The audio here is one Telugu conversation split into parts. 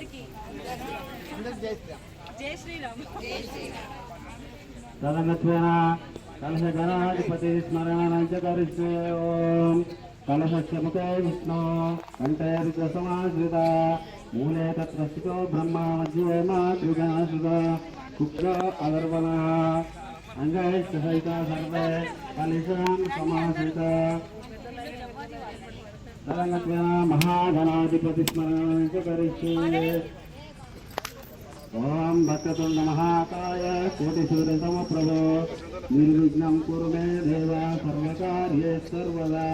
అందరికి. జై శ్రీరామ్. తదనత్వేన కలశ గణాధిపతి స్మరణం చ ఓం. కలశస్య విష్ణు. కంఠే సమాశ్రిత. మూలే తత్ర స్థితో బ్రహ్మ మధ్యే మాతృగాశ్రిత కుక్ష అదర్వణ అంగైశ్చ సహిత సర్వే కలిశాం సమాశ్రిత. महागणाधिपति स्मरांच करिष्ये ओम भक्तुंड महाकाय कोटिसूर्यतम प्रभो निर्विघ्न कुरु मे देव सर्वकार्ये सर्वदा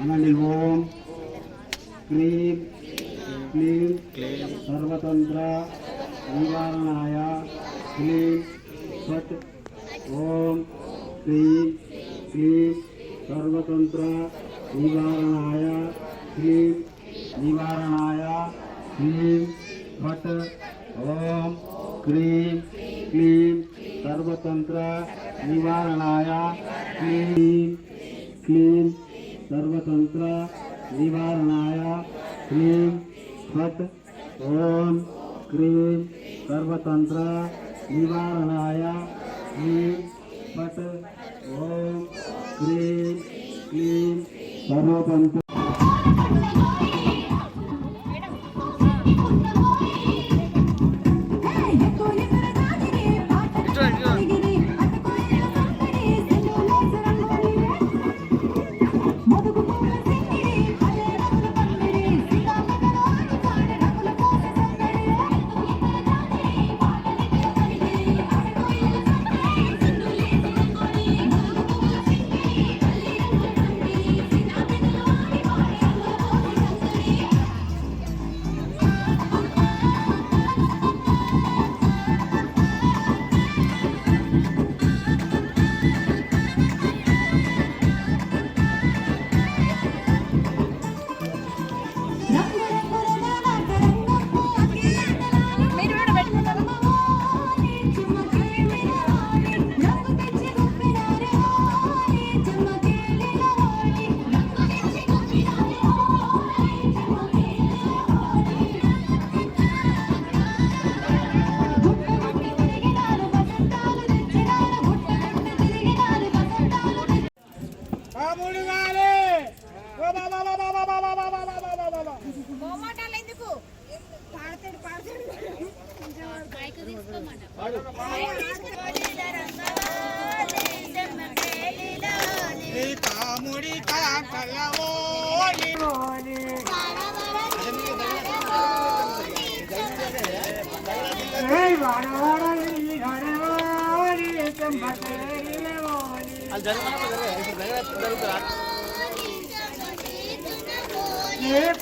अननिल ओम क्लीम क्लीम सर्वतंत्र निवारणाया श्रीं फट् ॐ क्लीं क्लीं सर्वतन्त्र निवारणाय श्रीं निवारणाय श्रीं फट् ॐ क्रीं क्लीं सर्वतन्त्र निवारणाय क्लीं क्लीं सर्वतन्त्र निवारणाय क्लीं फट् ॐ ఫట్ ఓం క్లీం సర్వతంత్ర నివారణాయ క్లీం ఫట్ ఓం క్లీం నీ కాముడి కళాకలవో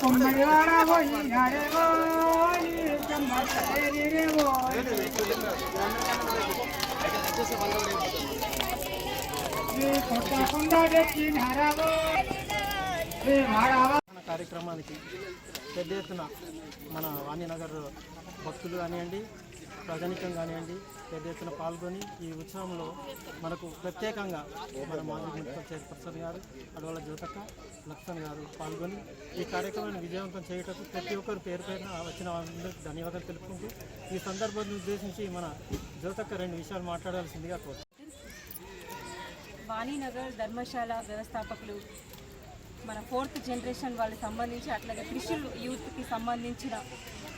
కుమ్మడి వాడ పోయి హరే కార్యక్రమానికి పెద్ద ఎత్తున మన వాణినగర్ భక్తులు కానివ్వండి ప్రజానికం కానివ్వండి పెద్ద ఎత్తున పాల్గొని ఈ ఉత్సవంలో మనకు ప్రత్యేకంగా మన మాజీ మున్సిపల్ చైర్పర్సన్ గారు అడవల జ్యోతక్క లక్ష్మణ్ గారు పాల్గొని ఈ కార్యక్రమాన్ని విజయవంతం చేయటకు ప్రతి ఒక్కరు పేరు పేరున వచ్చిన వాళ్ళందరికీ ధన్యవాదాలు తెలుపుకుంటూ ఈ సందర్భాన్ని ఉద్దేశించి మన జ్యోతక్క రెండు విషయాలు మాట్లాడాల్సిందిగా కోరు వాణీనగర్ ధర్మశాల వ్యవస్థాపకులు మన ఫోర్త్ జనరేషన్ వాళ్ళకి సంబంధించి అట్లాగే కృషులు యూత్కి సంబంధించిన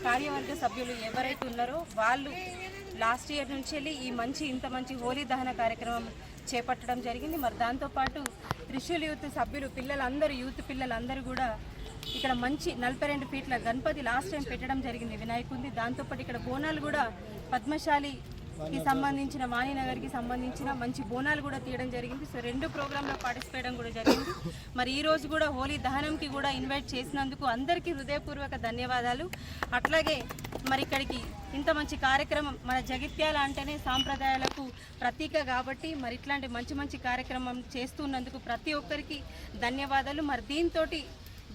కార్యవర్గ సభ్యులు ఎవరైతే ఉన్నారో వాళ్ళు లాస్ట్ ఇయర్ నుంచి వెళ్ళి ఈ మంచి ఇంత మంచి హోలీ దహన కార్యక్రమం చేపట్టడం జరిగింది. మరి దాంతోపాటు త్రిశూల్ యూత్ సభ్యులు పిల్లలందరూ యూత్ పిల్లలందరూ కూడా ఇక్కడ మంచి నలభై రెండు ఫీట్ల గణపతి లాస్ట్ టైం పెట్టడం జరిగింది వినాయకుంది దాంతోపాటు ఇక్కడ బోనాలు కూడా పద్మశాలి కి సంబంధించిన వాణినగర్కి సంబంధించిన మంచి బోనాలు కూడా తీయడం జరిగింది. సో రెండు ప్రోగ్రాంలో పార్టిసిపేట్ కూడా జరిగింది. మరి ఈ రోజు కూడా హోలీ దహనంకి కూడా ఇన్వైట్ చేసినందుకు అందరికీ హృదయపూర్వక ధన్యవాదాలు. అట్లాగే మరి ఇక్కడికి ఇంత మంచి కార్యక్రమం మన జగిత్యాల అంటేనే సాంప్రదాయాలకు ప్రతీక కాబట్టి మరి ఇట్లాంటి మంచి మంచి కార్యక్రమం చేస్తున్నందుకు ప్రతి ఒక్కరికి ధన్యవాదాలు. మరి దీంతో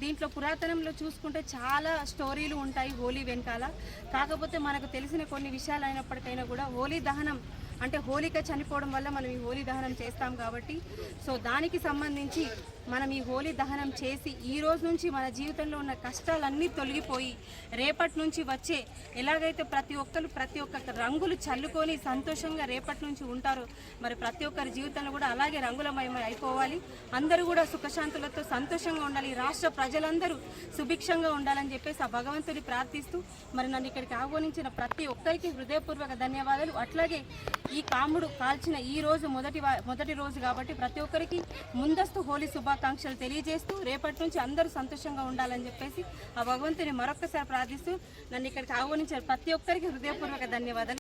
దీంట్లో పురాతనంలో చూసుకుంటే చాలా స్టోరీలు ఉంటాయి హోలీ వెనకాల. కాకపోతే మనకు తెలిసిన కొన్ని విషయాలు అయినప్పటికైనా కూడా హోలీ దహనం అంటే హోలిక చనిపోవడం వల్ల మనం ఈ హోలీ దహనం చేస్తాం కాబట్టి సో దానికి సంబంధించి మనం ఈ హోలీ దహనం చేసి ఈ రోజు నుంచి మన జీవితంలో ఉన్న కష్టాలన్నీ తొలగిపోయి రేపటి నుంచి వచ్చే ఎలాగైతే ప్రతి ఒక్కరు ప్రతి ఒక్క రంగులు చల్లుకొని సంతోషంగా రేపటి నుంచి ఉంటారో మరి ప్రతి ఒక్కరి జీవితంలో కూడా అలాగే రంగులమయమై అయిపోవాలి. అందరూ కూడా సుఖశాంతులతో సంతోషంగా ఉండాలి. రాష్ట్ర ప్రజలందరూ సుభిక్షంగా ఉండాలని చెప్పేసి ఆ భగవంతుని ప్రార్థిస్తూ మరి నన్ను ఇక్కడికి ఆహ్వానించిన ప్రతి ఒక్కరికి హృదయపూర్వక ధన్యవాదాలు. అట్లాగే ఈ కాముడు కాల్చిన ఈ రోజు మొదటి మొదటి రోజు కాబట్టి ప్రతి ఒక్కరికి ముందస్తు హోలీ శుభాకాంక్షలు తెలియజేస్తూ రేపటి నుంచి అందరూ సంతోషంగా ఉండాలని చెప్పేసి ఆ భగవంతుని మరొక్కసారి ప్రార్థిస్తూ నన్ను ఇక్కడికి ఆహ్వానించారు. ప్రతి ఒక్కరికి హృదయపూర్వక ధన్యవాదాలు.